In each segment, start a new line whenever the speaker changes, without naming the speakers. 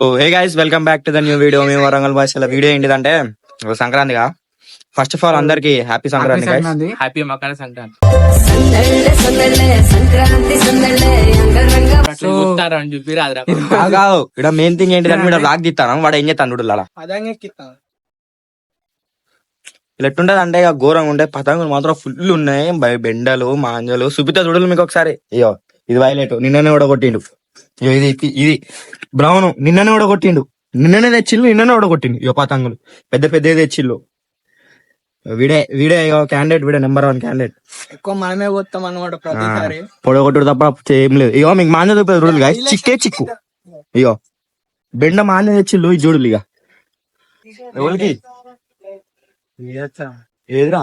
Oh hey guys welcome back to the new video మేము వరంగల్ భాషల video ఏంటిదంటే ఓ సంక్రాంతిగా. ఫస్ట్ ఆఫ్ ఆల్ అందరికి హ్యాపీ సంక్రాంతి.
హ్యాపీ మకర సంక్రాంతి. అని చెప్పి రాదురా
కాదు, ఇక్కడ మెయిన్ థింగ్ ఏంటిదంటే వీడు బ్లాగ్ తీస్తాను వాడు ఏం చేస్తాను చూడు అలా ఇలా ఎట్టుంటది అంటే ఇక ఘోరంగా ఉంటే పతంగులు మాత్రం ఫుల్ ఉన్నాయి. బై- బెండలు మాంజలు. సుపిత చూడలు మీకు ఒకసారి. అయ్యో ఇది వైలెట్ నిన్ననే కూడా కొట్టిండు. ఇది ఇది- ఇది బ్రౌన్ నిన్ననే కూడా కొట్టిండు నిన్ననే తెచ్చిల్లు నిన్ననే కూడా కొట్టిండు ఇయో పతంగులు. పెద్ద పెద్ద తెచ్చిల్లు వీడే వీడే క్యాండిడేట్ వీడే నెంబర్ వన్ క్యాండిడేట్
ఎక్కువ మనమే పోతాం అనమాట ప్రతిసారి.
పొడగొట్టుడు తప్ప ఏం లేదు. ఇగో మీకు మాంజ చూపేది చిక్కే చిక్కు. ఇగో. బెండ మాంజ తెచ్చిల్లు ఇది చూడలు ఇక ఎవరికి? ఏదిరా?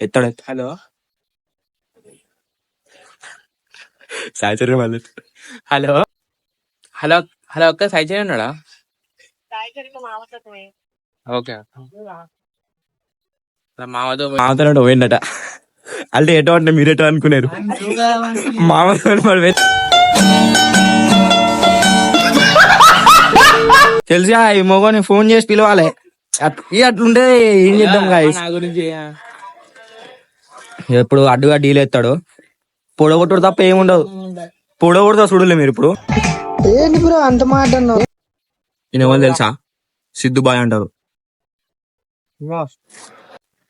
ఎత్తాడు.
హలో?
సాయంత్రం మళ్ళీ
హలో హలో హలో ఒక్క సైజ్ చేయండి ఉన్నాడా ఓకే మామతో
మామతో పోయిందట అంటే ఎటో అంటే మీరు ఎటో అనుకున్నారు మామతో తెలుసా ఈ మొగని ఫోన్ చేసి పిలవాలి అట్లుంటే ఏం చేద్దాం
నా గురించి
ఎప్పుడు అడ్డుగా డీల్ ఎత్తాడు పొడగొట్టుడు తప్ప ఏముండదు పొడగొడతా చూడలే మీరు ఇప్పుడు.
ఏంటి బ్రో అంత మాట అన్నావు?
ఎవరు తెలుసా? సిద్ధుబాయ్ అంటారు.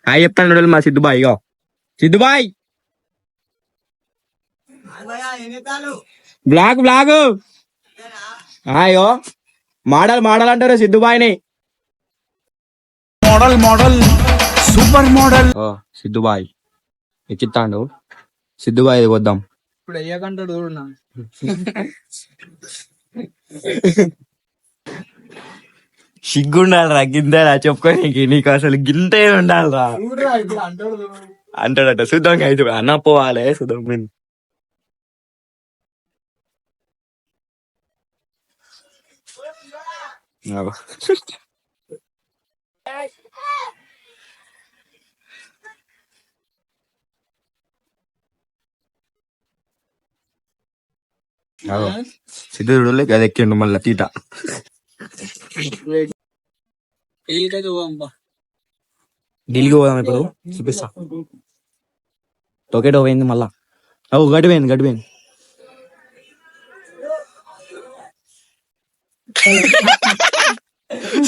హాయ్ చెప్తాను చూడాలి మా సిద్ధుబాయ్ ఇగో. సిద్ధుబాయ్ బ్లాక్ బ్లాక్ అయ్యో మాడల్ మాడల్ అంటారు సిద్ధుబాయ్ని
మోడల్ మోడల్. Super model.
ఓ సిద్ధుబాయ్ ఎక్కిస్తాడు సిద్ధుబాయ్ వద్దాం
ఇప్పుడు అయ్యాకంటాడు చూడు నా
సిగ్గుండాలిరా గిందేరా చెప్పుకోనికి. నీకు అసలు గింతే ఉండాలిరా.
చూడురా ఇప్పుడు అంటాడు చూడు.
అంటాడట చూద్దాం అయితే అన్న పోవాలి చూద్దాం మేము అగో. సిద్ధుడు అది ఎక్కిండు మళ్ళీ తీట. ఢిల్లీకి పోదాం ఇప్పుడు చూపిస్తా. టొకెటో పోయింది మళ్ళా. అవు గడిపోయింది గడిపోయింది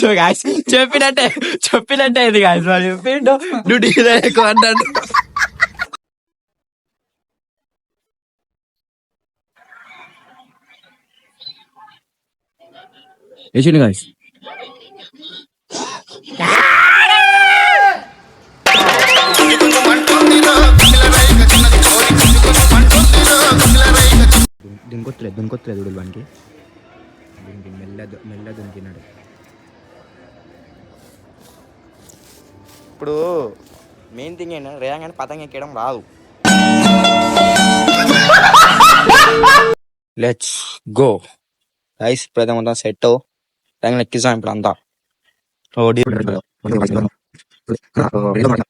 సో గాయస్ చెప్పినట్టే చెప్పినట్టే ఇది గాయస్ చెప్పిండు. డీలర్ ఎక్కువ అన్నాడు వేసిండు గాయస్ దుంకొత్తలేదు దుంకొత్తలేదు చూడు వానికి దీనికి మెల్ల దు- మెల్ల దుంకినాడు. ఇప్పుడు మెయిన్ థింగ్ ఏంటంటే రేయంగానే పతంగ ఎక్కడం రాదు. లెట్స్ గో రైస్ ప్రతి మొత్తం సెట్ రేంగ ఎక్కిస్తాం ఇప్పుడు అంతా ఓ డీ-
సో guys,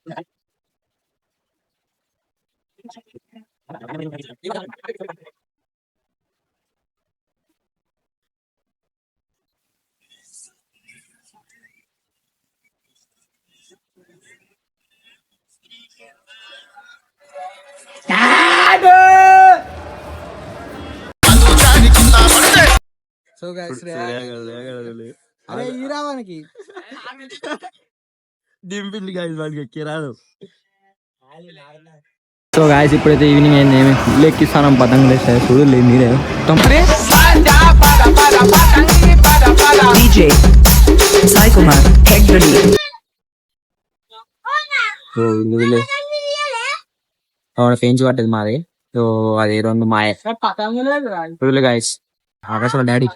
రే- అరే ఈ రావానికి
దింపిండి గాయస్ వాడికి ఎక్కి రాదు. సో గాయస్ ఇప్పుడైతే ఈవినింగ్ అయింది. ఏమి? ఇల్లు ఎక్కిస్తాను పతంగులు వేస్తే చూడలే మీరే. సో అవును పెంచి పట్టేది మాది. సో అది రెండు మాయ. గాయస్ ఆకాశంలో డాడీ.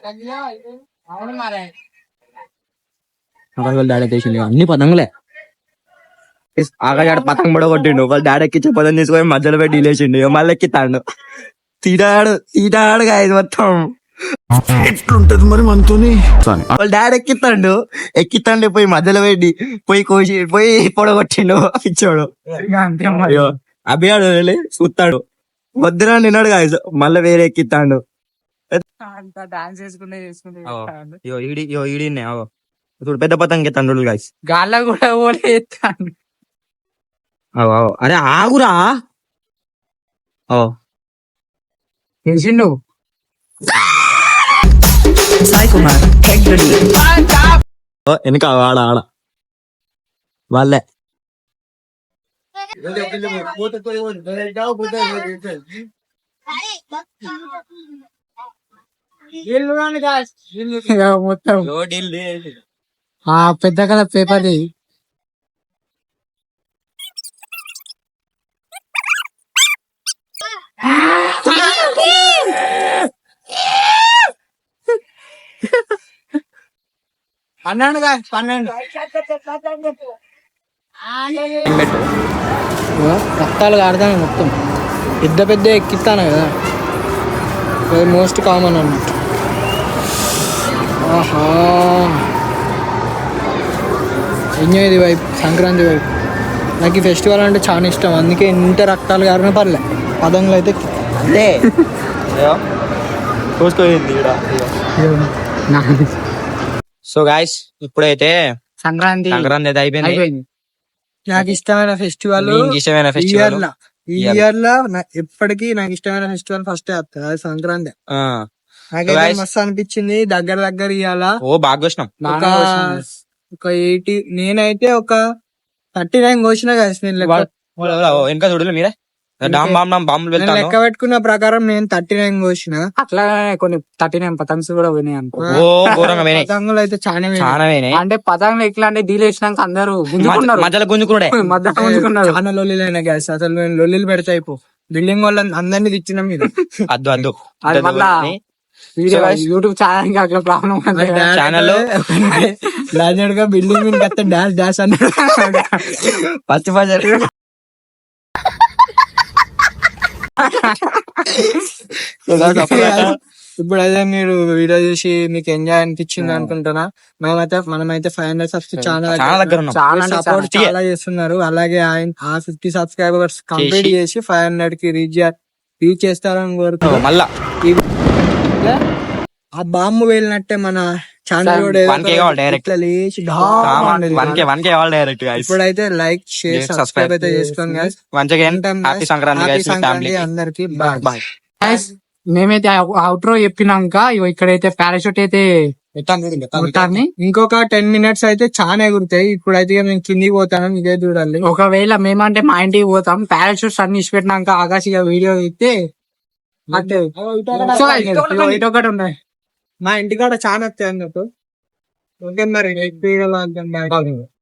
ఆకాశంలో డాడీ తీసింది అన్ని పతంగులే. ఆకాశ పతంగ కూడా కొట్టిండు వాళ్ళ డాడీ ఎక్కించే పతం తీసుకొని మధ్యలో పెట్టి లేచిండు. మళ్ళీ ఎక్కితాడు. తీడాడు తీడాడు గాయస్ మొత్తం.
ఎట్లుంటది మరి మనతోని?
వాళ్ళ డాడీ ఎక్కిస్తాడు ఎక్కిస్తాండి పోయి మధ్యలో పెట్టి పోయి కోసి పోయి పొడగొట్టిండు. పిచ్చోడు. అయ్యో అభియాడు చూస్తాడు. వద్దురా నిన్నాడు కాదు మళ్ళీ వేరే ఎక్కిస్తాడు
అంతా డాన్స్ చేసుకుంటే చేసుకుంటే
ఓ.
చేస్తాడు.
ఇగో ఈడి ఇగో ఈడి చూడు పెద్ద పతంగి తండ్రులు గాయస్
గాల్లో కూడా ఎత్తాను
అరే ఆగురా. ఓ.
ready.
ఓ, వెనక ఆడ ఆడ. వాళ్ళే.
మొత్తం. ఆ పెద్ద కథ పేపర్ పన్నెండు కాదు పన్నెండు. రక్తాలు కాడతాను మొత్తం. పెద్ద పెద్ద ఎక్కిస్తాను కదా. మోస్ట్ కామన్ అన్నట్టు ఆహా ఎంజాయ్ ఇది వైపు సంక్రాంతి వైపు నాకు ఈ ఫెస్టివల్ అంటే చాలా ఇష్టం. అందుకే ఇంత రక్తాలు కారిన పర్లే. పదంలో అయితే
అదే సో గాయస్ ఇప్పుడైతే
సంక్రాంతి
సంక్రాంతి అయితే అయిపోయింది.
నాకు ఇష్టమైన ఫెస్టివల్
ఇష్టమైన ఫెస్టివల్
ఈ ఇయర్లో నా- ఎప్పటికీ నాకు ఇష్టమైన ఫెస్టివల్ ఫస్ట్ వస్తుంది అది సంక్రాంతి. నాకైతే. మస్తు అనిపించింది దగ్గర దగ్గర ఇవాళ
ఓ బాగా వచ్చినాం
ఒక ఒక ఎయిటీ నేనైతే ఒక థర్టీ నైన్ కోసిన కదా
వెనక చూడలే మీరే? డామ్ బామ్ డామ్ బాంబులు
నేను
వెళ్తాను.
లెక్క పెట్టుకున్న ప్రకారం నేను థర్టీ నైన్ కోసిన
అట్లా కొన్ని థర్టీ నైన్ పతంగ్స్ కూడా పోయినాయి అనుకో.
ఓ ఘోరంగా పోయినాయి.
పతంగులు అయితే చాలా.
చాలా పోయినాయి.
అంటే పతంగులు ఎట్లా అంటే డీల్ వేసినాక అందరూ గుంజుకున్నారు.
మధ్యలో గుంజుకున్నాడే.
మధ్యలో గుంజుకున్నారు.
చాలా లొల్లిలైన గ్యాస్ అసలు నేను లొల్లిలు పెడతా అయిపో. బిల్డింగ్ వాళ్ళని అందరినీ తెచ్చిన మీద
అద్దు అద్దు.
అది మళ్ళా వీడియో యూట్యూబ్ ఛానల్ అట్లా ప్రాబ్లం
ఛానల్
గ్రాడ్యుయేట్గా బిల్డింగ్ మీద కత్తే డాన్స్ డాన్స్ అన్నాడు.
ఫస్ట్ ఫస్ట్
ఇప్పుడు అదే మీరు వీడియో చూసి మీకు ఎంజాయ్ అనిపించింది అనుకుంటున్నా. మేమైతే మనమైతే ఫైవ్ హండ్రెడ్ సబ్స్
చాలా
చాలా
దగ్గర ఉన్నాం.
చాలా అంటే
సపోర్ట్
చాలా.
చాలా చేస్తున్నారు. అలాగే ఆయన ఆ ఫిఫ్టీ సబ్స్క్రైబర్స్ కంప్లీట్
చేసి.
చేసి ఫైవ్ హండ్రెడ్కి రీచ్ రీచ్ చేస్తారని కోరుతున్నాం
మళ్ళా.
ఆ బాంబు వెళ్ళినట్టే మన ఛానల్ కూడా ఏదో
1K కావాలి direct.
ఇట్లా లేచి ఢామ్ అనేది
వన్ కే వన్ కే వాళ్ళు డైరెక్ట్
ఇప్పుడైతే లైక్ షేర్ సబ్స్క్రైబ్. అయితే చేసుకోండి.
సంక్రాంతి
అందరికి. బాయ్
బాయ్
మేమైతే అవుట్రో చెప్పినాక ఇక్కడైతే పారాషూట్ అయితే
ఇంకొక టెన్ మినిట్స్ అయితే చాలా ఎగురుతాయి. ఇప్పుడైతే ఇక నేను కిందికి పోతాను ఇదే చూడాలి.
ఒకవేళ మేమంటే మా ఇంటికి పోతాం. పారాషూట్స్ అన్ని ఇచ్చి పెట్టినాక ఆకాశ వీడియో ఇటు ఒకటి ఉన్నాయి.
మా ఇంటికాడ చాలా వస్తాయి అన్నట్టు. ఓకే మరి